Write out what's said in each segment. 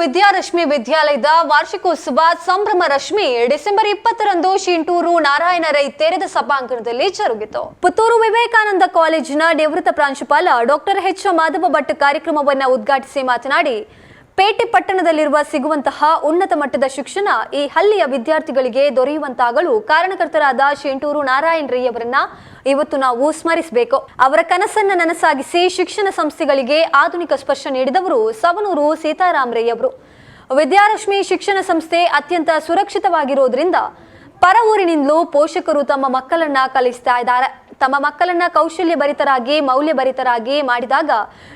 ವಿದ್ಯಾರಶ್ಮಿ ವಿದ್ಯಾಲಯದ ವಾರ್ಷಿಕೋತ್ಸವ ಸಂಭ್ರಮ ರಶ್ಮಿ ಡಿಸೆಂಬರ್ ಇಪ್ಪತ್ತರಂದು ಶಿಂಟೂರು ನಾರಾಯಣ ರೈ ತೆರೆದ ಸಭಾಂಗಣದಲ್ಲಿ ಜರುಗಿತು. ಪುತ್ತೂರು ವಿವೇಕಾನಂದ ಕಾಲೇಜಿನ ನಿವೃತ್ತ ಪ್ರಾಂಶುಪಾಲ ಡಾಕ್ಟರ್ ಎಚ್ ಮಾಧವ ಭಟ್ ಕಾರ್ಯಕ್ರಮವನ್ನು ಉದ್ಘಾಟಿಸಿ ಮಾತನಾಡಿ ಪೇಟೆ ಪಟ್ಟಣದಲ್ಲಿರುವ ಸಿಗುವಂತಹ ಉನ್ನತ ಮಟ್ಟದ ಶಿಕ್ಷಣ ಈ ಹಳ್ಳಿಯ ವಿದ್ಯಾರ್ಥಿಗಳಿಗೆ ದೊರೆಯುವಂತಾಗಲು ಕಾರಣಕರ್ತರಾದ ಶೆಂಟೂರು ನಾರಾಯಣ ರೈ ಅವರನ್ನ ಇವತ್ತು ನಾವು ಸ್ಮರಿಸಬೇಕು. ಅವರ ಕನಸನ್ನ ನನಸಾಗಿಸಿ ಶಿಕ್ಷಣ ಸಂಸ್ಥೆಗಳಿಗೆ ಆಧುನಿಕ ಸ್ಪರ್ಶ ನೀಡಿದವರು ಸವನೂರು ಸೀತಾರಾಮ್ ರೈ ಅವರು. ವಿದ್ಯಾರಶ್ಮಿ ಶಿಕ್ಷಣ ಸಂಸ್ಥೆ ಅತ್ಯಂತ ಸುರಕ್ಷಿತವಾಗಿರೋದ್ರಿಂದ ಪರ ಊರಿನಿಂದಲೂ ಪೋಷಕರು ತಮ್ಮ ಮಕ್ಕಳನ್ನ ಕಲಿಸ್ತಾ ಇದ್ದಾರೆ. ತಮ್ಮ ಮಕ್ಕಳನ್ನ ಕೌಶಲ್ಯ ಭರಿತರಾಗಿ ಮೌಲ್ಯ ಭರಿತರಾಗಿ ಮಾಡಿದಾಗ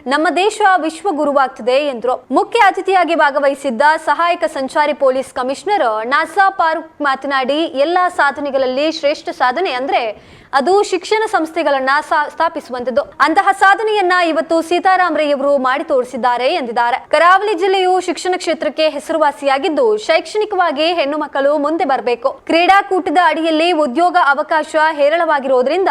ನಮ್ಮ ದೇಶ ವಿಶ್ವ ಗುರುವಾಗ್ತದೆ ಎಂದರು. ಮುಖ್ಯ ಅತಿಥಿಯಾಗಿ ಭಾಗವಹಿಸಿದ್ದ ಸಹಾಯಕ ಸಂಚಾರಿ ಪೊಲೀಸ್ ಕಮಿಷನರ್ ನಾಸಾ ಪಾರ್ಕ್ ಮಾತನಾಡಿ, ಎಲ್ಲಾ ಸಾಧನೆಗಳಲ್ಲಿ ಶ್ರೇಷ್ಠ ಸಾಧನೆ ಅಂದ್ರೆ ಅದು ಶಿಕ್ಷಣ ಸಂಸ್ಥೆಗಳನ್ನ ಸ್ಥಾಪಿಸುವಂತದ್ದು. ಅಂತಹ ಸಾಧನೆಯನ್ನ ಇವತ್ತು ಸೀತಾರಾಮ್ ರೈಯವರು ಮಾಡಿ ತೋರಿಸಿದ್ದಾರೆ ಎಂದಿದ್ದಾರೆ. ಕರಾವಳಿ ಜಿಲ್ಲೆಯು ಶಿಕ್ಷಣ ಕ್ಷೇತ್ರಕ್ಕೆ ಹೆಸರುವಾಸಿಯಾಗಿದ್ದು, ಶೈಕ್ಷಣಿಕವಾಗಿ ಹೆಣ್ಣು ಮಕ್ಕಳು ಮುಂದೆ ಬರಬೇಕು. ಕ್ರೀಡಾಕೂಟದ ಅಡಿಯಲ್ಲಿ ಉದ್ಯೋಗ ಅವಕಾಶ ಹೇರಳವಾಗಿರೋದ್ರಿಂದ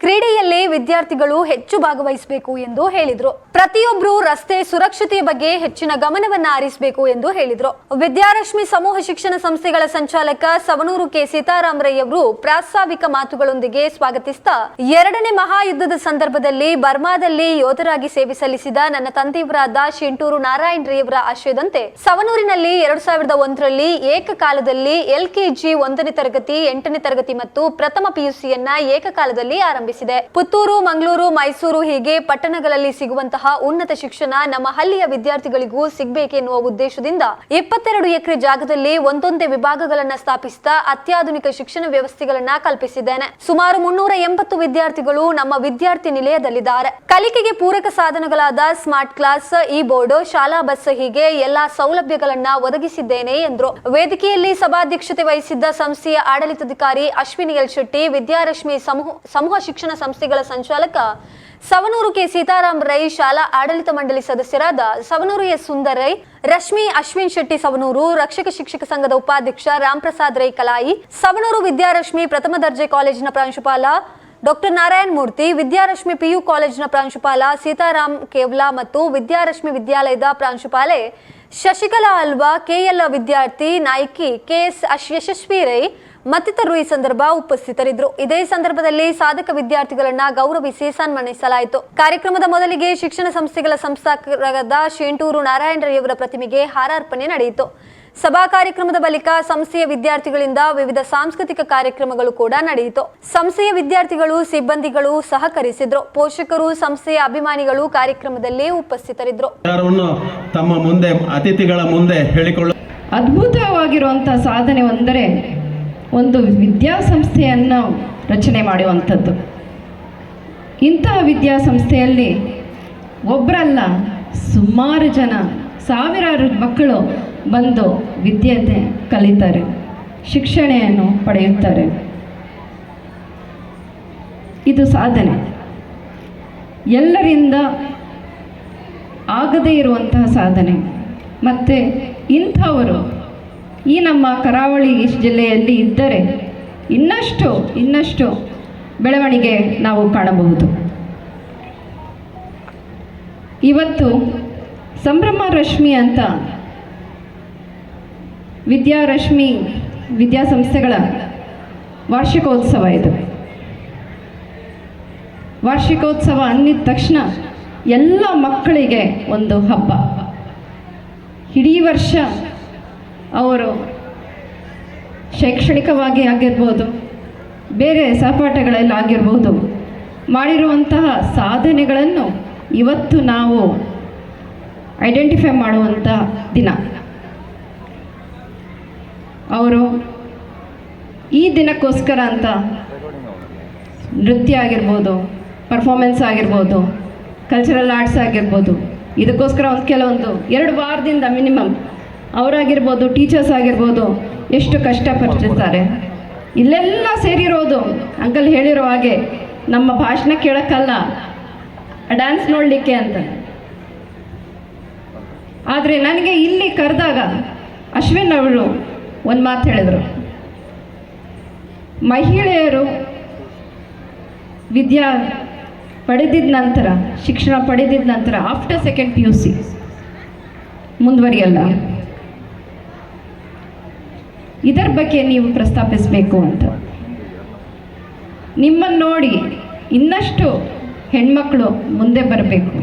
ಕ್ರೀಡೆಯಲ್ಲಿ ವಿದ್ಯಾರ್ಥಿಗಳು ಹೆಚ್ಚು ಭಾಗವಹಿಸಬೇಕು ಎಂದು ಹೇಳಿದ್ರು. ಪ್ರತಿಯೊಬ್ಬರು ರಸ್ತೆ ಸುರಕ್ಷತೆಯ ಬಗ್ಗೆ ಹೆಚ್ಚಿನ ಗಮನವನ್ನ ಆರಿಸಬೇಕು ಎಂದು ಹೇಳಿದ್ರು. ವಿದ್ಯಾರಶ್ಮಿ ಸಮೂಹ ಶಿಕ್ಷಣ ಸಂಸ್ಥೆಗಳ ಸಂಚಾಲಕ ಸವನೂರು ಕೆ ಸೀತಾರಾಮ್ ರೈ ಅವರು ಪ್ರಾಸ್ತಾವಿಕ ಮಾತುಗಳೊಂದಿಗೆ ಸ್ವಾಗತಿಸ್ತಾ, ಎರಡನೇ ಮಹಾಯುದ್ಧದ ಸಂದರ್ಭದಲ್ಲಿ ಬರ್ಮಾದಲ್ಲಿ ಯೋಧರಾಗಿ ಸೇವೆ ಸಲ್ಲಿಸಿದ ನನ್ನ ತಂದೆಯವರಾದ ಶಿಂಟೂರು ನಾರಾಯಣ್ ರೈ ಅವರ ಆಶಯದಂತೆ ಸವನೂರಿನಲ್ಲಿ ಎರಡು ಸಾವಿರದ ಒಂದರಲ್ಲಿ ಏಕಕಾಲದಲ್ಲಿ ಎಲ್ಕೆಜಿ ಒಂದನೇ ತರಗತಿ, ಎಂಟನೇ ತರಗತಿ ಮತ್ತು ಪ್ರಥಮ ಪಿಯುಸಿಯನ್ನ ಏಕಕಾಲದಲ್ಲಿ ಆರಂಭಿಸಿದೆ ಪುತ್ತೂರು, ಮಂಗಳೂರು, ಮೈಸೂರು ಹೀಗೆ ಪಟ್ಟಣಗಳಲ್ಲಿ ಸಿಗುವಂತಹ ಉನ್ನತ ಶಿಕ್ಷಣ ನಮ್ಮ ಹಳ್ಳಿಯ ವಿದ್ಯಾರ್ಥಿಗಳಿಗೂ ಸಿಗಬೇಕೆನ್ನುವ ಉದ್ದೇಶದಿಂದ ಇಪ್ಪತ್ತೆರಡು ಎಕರೆ ಜಾಗದಲ್ಲಿ ಒಂದೊಂದೇ ವಿಭಾಗಗಳನ್ನ ಸ್ಥಾಪಿಸಿದ ಅತ್ಯಾಧುನಿಕ ಶಿಕ್ಷಣ ವ್ಯವಸ್ಥೆಗಳನ್ನ ಕಲ್ಪಿಸಿದ್ದೇನೆ. ಸುಮಾರು ಮುನ್ನೂರ ಎಂಬತ್ತು ವಿದ್ಯಾರ್ಥಿಗಳು ನಮ್ಮ ವಿದ್ಯಾರ್ಥಿ ನಿಲಯದಲ್ಲಿದ್ದಾರೆ. ಕಲಿಕೆಗೆ ಪೂರಕ ಸಾಧನಗಳಾದ ಸ್ಮಾರ್ಟ್ ಕ್ಲಾಸ್ ಇ ಬೋರ್ಡ್ ಶಾಲಾ ಬಸ್ ಹೀಗೆ ಎಲ್ಲಾ ಸೌಲಭ್ಯಗಳನ್ನ ಒದಗಿಸಿದ್ದೇನೆ ಎಂದರು. ವೇದಿಕೆಯಲ್ಲಿ ಸಭಾಧ್ಯಕ್ಷತೆ ವಹಿಸಿದ್ದ ಸಂಸ್ಥೆಯ ಆಡಳಿತಾಧಿಕಾರಿ ಅಶ್ವಿನಿ ಎಲ್ ಶೆಟ್ಟಿ ವಿದ್ಯಾರಶ್ಮಿ ಸಮೂಹ ಸಮೂಹ ಶಿಕ್ಷಣ ಸಂಸ್ಥೆಗಳ ಸಂಚಾಲಕ ಸವನೂರು ಕೆ. ಸೀತಾರಾಮ್ ರೈ ಶಾಲಾ ಆಡಳಿತ ಮಂಡಳಿ ಸದಸ್ಯರಾದ ಸವನೂರು ಎಸ್. ಸುಂದರ್ ರೈ, ರಶ್ಮಿ ಅಶ್ವಿನ್ ಶೆಟ್ಟಿ ಸವನೂರು, ರಕ್ಷಕ ಶಿಕ್ಷಕ ಸಂಘದ ಉಪಾಧ್ಯಕ್ಷ ರಾಮ್ ಪ್ರಸಾದ್ ರೈ ಕಲಾಯಿ, ಸವನೂರು ವಿದ್ಯಾರಶ್ಮಿ ಪ್ರಥಮ ದರ್ಜೆ ಕಾಲೇಜಿನ ಪ್ರಾಂಶುಪಾಲ ಡಾಕ್ಟರ್ ನಾರಾಯಣ ಮೂರ್ತಿ, ವಿದ್ಯಾರಶ್ಮಿ ಪಿಯು ಕಾಲೇಜಿನ ಪ್ರಾಂಶುಪಾಲ ಸೀತಾರಾಮ್ ಕೇವ್ಲಾ ಮತ್ತು ವಿದ್ಯಾರಶ್ಮಿ ವಿದ್ಯಾಲಯದ ಪ್ರಾಂಶುಪಾಲೆ ಶಶಿಕಲಾ ಅಲ್ವಾ ಕೆಎಲ್ ವಿದ್ಯಾರ್ಥಿ ನಾಯಕಿ ಕೆಎಸ್ ಯಶಸ್ವಿ ರೈ ಮತ್ತಿತರರು ಈ ಸಂದರ್ಭ ಉಪಸ್ಥಿತರಿದ್ದರು. ಇದೇ ಸಂದರ್ಭದಲ್ಲಿ ಸಾಧಕ ವಿದ್ಯಾರ್ಥಿಗಳನ್ನ ಗೌರವಿಸಿ ಸನ್ಮಾನಿಸಲಾಯಿತು. ಕಾರ್ಯಕ್ರಮದ ಮೊದಲಿಗೆ ಶಿಕ್ಷಣ ಸಂಸ್ಥೆಗಳ ಸಂಸ್ಥಾಪಕರಾದ ಶೇಂಟೂರು ನಾರಾಯಣ ರೈಯವರ ಪ್ರತಿಮೆಗೆ ಹಾರಾರ್ಪಣೆ ನಡೆಯಿತು. ಸಭಾ ಕಾರ್ಯಕ್ರಮದ ಬಳಿಕ ಸಂಸ್ಥೆಯ ವಿದ್ಯಾರ್ಥಿಗಳಿಂದ ವಿವಿಧ ಸಾಂಸ್ಕೃತಿಕ ಕಾರ್ಯಕ್ರಮಗಳು ಕೂಡ ನಡೆಯಿತು. ಸಂಸ್ಥೆಯ ವಿದ್ಯಾರ್ಥಿಗಳು ಸಿಬ್ಬಂದಿಗಳು ಸಹಕರಿಸಿದ್ರು. ಪೋಷಕರು ಸಂಸ್ಥೆಯ ಅಭಿಮಾನಿಗಳು ಕಾರ್ಯಕ್ರಮದಲ್ಲಿ ಉಪಸ್ಥಿತರಿದ್ದರು ತಮ್ಮ ಮುಂದೆ ಅತಿಥಿಗಳ ಮುಂದೆ ಹೇಳಿಕೊಳ್ಳ ಅದ್ಭುತವಾಗಿರುವಂತಹ ಸಾಧನೆ ಒಂದರೆ ಒಂದು ವಿದ್ಯಾಸಂಸ್ಥೆಯನ್ನು ರಚನೆ ಮಾಡುವಂಥದ್ದು. ಇಂತಹ ವಿದ್ಯಾಸಂಸ್ಥೆಯಲ್ಲಿ ಒಬ್ಬರಲ್ಲ ಸುಮಾರು ಜನ ಸಾವಿರಾರು ಮಕ್ಕಳು ಬಂದು ವಿದ್ಯೆತೆ ಕಲಿತಾರೆ, ಶಿಕ್ಷಣೆಯನ್ನು ಪಡೆಯುತ್ತಾರೆ. ಇದು ಸಾಧನೆ. ಎಲ್ಲರಿಂದ ಆಗದೇ ಇರುವಂತಹ ಸಾಧನೆ. ಮತ್ತು ಇಂಥವರು ಈ ನಮ್ಮ ಕರಾವಳಿ ಜಿಲ್ಲೆಯಲ್ಲಿ ಇದ್ದರೆ ಇನ್ನಷ್ಟು ಇನ್ನಷ್ಟು ಬೆಳವಣಿಗೆ ನಾವು ಕಾಣಬಹುದು. ಇವತ್ತು ಸಂಭ್ರಮ ರಶ್ಮಿ ಅಂತ ವಿದ್ಯಾರಶ್ಮಿ ವಿದ್ಯಾಸಂಸ್ಥೆಗಳ ವಾರ್ಷಿಕೋತ್ಸವ ಇದು. ವಾರ್ಷಿಕೋತ್ಸವ ಅಂದಿದ ತಕ್ಷಣ ಎಲ್ಲ ಮಕ್ಕಳಿಗೆ ಒಂದು ಹಬ್ಬ. ಇಡೀ ವರ್ಷ ಅವರು ಶೈಕ್ಷಣಿಕವಾಗಿ ಆಗಿರ್ಬೋದು, ಬೇರೆ ಸಹಪಾಠಗಳಲ್ಲಿ ಆಗಿರ್ಬೋದು, ಮಾಡಿರುವಂತಹ ಸಾಧನೆಗಳನ್ನು ಇವತ್ತು ನಾವು ಐಡೆಂಟಿಫೈ ಮಾಡುವಂಥ ದಿನ. ಅವರು ಈ ದಿನಕ್ಕೋಸ್ಕರ ಅಂತ ನೃತ್ಯ ಆಗಿರ್ಬೋದು ಪರ್ಫಾಮೆನ್ಸ್ ಆಗಿರ್ಬೋದು ಕಲ್ಚರಲ್ ಆರ್ಟ್ಸ್ ಆಗಿರ್ಬೋದು, ಇದಕ್ಕೋಸ್ಕರ ಒಂದು ಕೆಲವೊಂದು ಎರಡು ವಾರದಿಂದ ಮಿನಿಮಮ್ ಅವರಾಗಿರ್ಬೋದು ಟೀಚರ್ಸ್ ಆಗಿರ್ಬೋದು, ಎಷ್ಟು ಕಷ್ಟಪಡ್ತಿರ್ತಾರೆ. ಇಲ್ಲೆಲ್ಲ ಸೇರಿರೋದು ಅಂಕಲ್ ಹೇಳಿರೋ ಹಾಗೆ, ನಮ್ಮ ಭಾಷಣ ಕೇಳೋಕ್ಕಲ್ಲ. ಡ್ಯಾನ್ಸ್ ನೋಡಲಿಕ್ಕೆ ಅಂತ. ಆದರೆ ನನಗೆ ಇಲ್ಲಿ ಕರೆದಾಗ ಅಶ್ವಿನ್ ಅವರು ಒಂದು ಮಾತು ಹೇಳಿದರು. ಮಹಿಳೆಯರು ವಿದ್ಯಾ ಪಡೆದಿದ್ದ ನಂತರ, ಶಿಕ್ಷಣ ಪಡೆದಿದ್ದ ನಂತರ after second P U C ಮುಂದುವರಿಯಲ್ಲ. ಇದರ ಬಗ್ಗೆ ನೀವು ಪ್ರಸ್ತಾಪಿಸಬೇಕು ಅಂತ. ನಿಮ್ಮನ್ನು ನೋಡಿ ಇನ್ನಷ್ಟು ಹೆಣ್ಮಕ್ಳು ಮುಂದೆ ಬರಬೇಕು.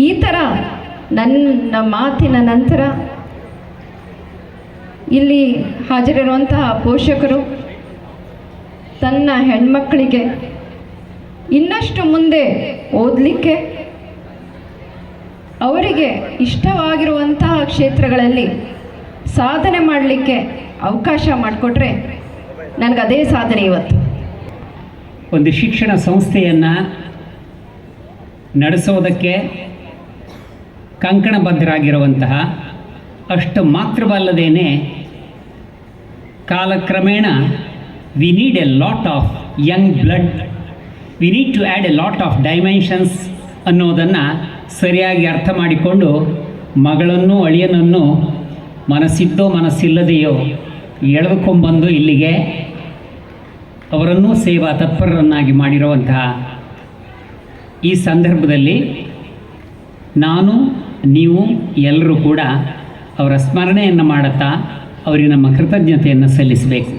ಈ ಥರ ನನ್ನ ಮಾತಿನ ನಂತರ ಇಲ್ಲಿ ಹಾಜರಿರುವಂತಹ ಪೋಷಕರು, ತನ್ನ ಹೆಣ್ಮಕ್ಕಳಿಗೆ ಇನ್ನಷ್ಟು ಮುಂದೆ ಓದಲಿಕ್ಕೆ ಅವರಿಗೆ ಇಷ್ಟವಾಗಿರುವಂತಹ ಕ್ಷೇತ್ರಗಳಲ್ಲಿ ಸಾಧನೆ ಮಾಡಲಿಕ್ಕೆ ಅವಕಾಶ ಮಾಡಿಕೊಟ್ರೆ ಅದೇ ಸಾಧನೆ ಇವತ್ತು. ಒಂದು ಶಿಕ್ಷಣ ಸಂಸ್ಥೆಯನ್ನು ನಡೆಸೋದಕ್ಕೆ ಕಂಕಣಬದ್ಧರಾಗಿರುವಂತಹ ಅಷ್ಟು ಮಾತ್ರವಲ್ಲದೇನೆ ಕಾಲಕ್ರಮೇಣ we need a lot of young blood we need to add a lot of dimensions ಅನ್ನೋದನ್ನು ಸರಿಯಾಗಿ ಅರ್ಥ ಮಾಡಿಕೊಂಡು ಮಗಳನ್ನು ಅಳಿಯನನ್ನು ಮನಸ್ಸಿದ್ದೋ ಮನಸ್ಸಿಲ್ಲದೆಯೋ ಎಳೆದುಕೊಂಬಂದು ಇಲ್ಲಿಗೆ ಅವರನ್ನು ಸೇವಾ ತತ್ಪರರನ್ನಾಗಿ ಮಾಡಿರುವಂತಹ ಈ ಸಂದರ್ಭದಲ್ಲಿ ನಾನು, ನೀವು ಎಲ್ಲರೂ ಕೂಡ ಅವರ ಸ್ಮರಣೆಯನ್ನು ಮಾಡುತ್ತಾ ಅವರಿಗೆ ನಮ್ಮ ಕೃತಜ್ಞತೆಯನ್ನು ಸಲ್ಲಿಸಬೇಕು.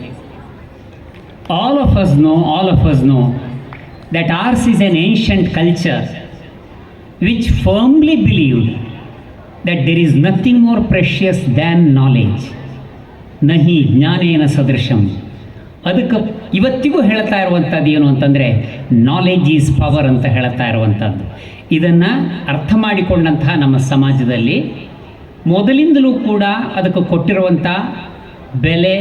All of us know all of us know that ours is an ancient culture. Which firmly believed that there is nothing more precious than knowledge. ನಹಿ ಜ್ಞಾನೇನ ಸದೃಶಂ ಅದಕ್ಕೆ ಇವತ್ತಿಗೂ ಹೇಳ್ತಾ ಇರುವಂಥದ್ದು ಏನು ಅಂತಂದರೆ ನಾಲೆಜ್ ಈಸ್ ಪವರ್ ಅಂತ ಹೇಳ್ತಾ ಇರುವಂಥದ್ದು ಇದನ್ನು ಅರ್ಥ ಮಾಡಿಕೊಂಡಂತಹ ನಮ್ಮ ಸಮಾಜದಲ್ಲಿ ಮೊದಲಿಂದಲೂ ಕೂಡ ಅದಕ್ಕೆ ಕೊಟ್ಟಿರುವಂಥ ಬೆಲೆ,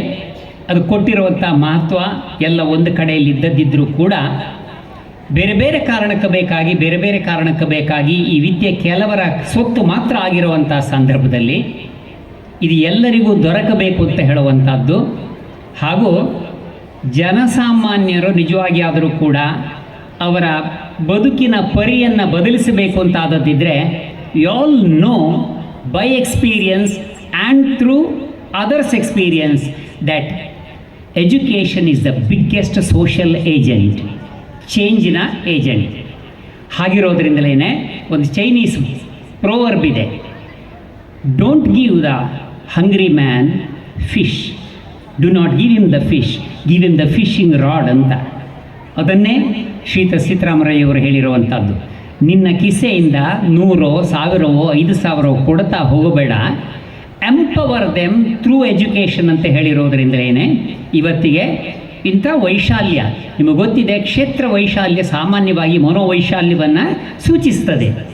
ಅದು ಕೊಟ್ಟಿರುವಂಥ ಮಹತ್ವ ಎಲ್ಲ ಒಂದು ಕಡೆಯಲ್ಲಿ ಇದ್ದದ್ದಿದ್ದರೂ ಕೂಡ ಬೇರೆ ಬೇರೆ ಕಾರಣಕ್ಕೆ ಬೇಕಾಗಿ, ಬೇರೆ ಬೇರೆ ಕಾರಣಕ್ಕೆ ಬೇಕಾಗಿ ಈ ವಿದ್ಯೆ ಕೆಲವರ ಸ್ವತ್ತು ಮಾತ್ರ ಆಗಿರುವಂಥ ಸಂದರ್ಭದಲ್ಲಿ ಇದು ಎಲ್ಲರಿಗೂ ದೊರಕಬೇಕು ಅಂತ ಹೇಳುವಂಥದ್ದು ಹಾಗೂ ಜನಸಾಮಾನ್ಯರು ನಿಜವಾಗಿ ಆದರೂ ಕೂಡ ಅವರ ಬದುಕಿನ ಪರಿಯನ್ನು ಬದಲಿಸಬೇಕು ಅಂತ ಆದದ್ದಿದ್ದರೆ you all know by experience and through others experience that education is the biggest social agent ಚೇಂಜಿನ agent. ಹಾಗಿರೋದ್ರಿಂದಲೇ ಒಂದು ಚೈನೀಸ್ ಪ್ರೋವರ್ಬ್ ಇದೆ. Don't give the hungry man fish do not give him the fish give him the fishing rod ಅಂತ. ಅದನ್ನೇ ಶ್ರೀತ ಸೀತಾರಾಮರಯ್ಯವರು ಹೇಳಿರುವಂಥದ್ದು. ನಿನ್ನ ಕಿಸೆಯಿಂದ ನೂರೋ, ಸಾವಿರವೋ, ಐದು ಸಾವಿರವೋ ಕೊಡ್ತಾ ಹೋಗಬೇಡ. Empower them through education ಅಂತ ಹೇಳಿರೋದ್ರಿಂದಲೇ ಇವತ್ತಿಗೆ ಇಂಥ ವೈಶಾಲ್ಯ. ನಿಮಗೆ ಗೊತ್ತಿದೆ ಕ್ಷೇತ್ರ ವೈಶಾಲ್ಯ ಸಾಮಾನ್ಯವಾಗಿ ಮನೋವೈಶಾಲ್ಯವನ್ನು ಸೂಚಿಸ್ತದೆ.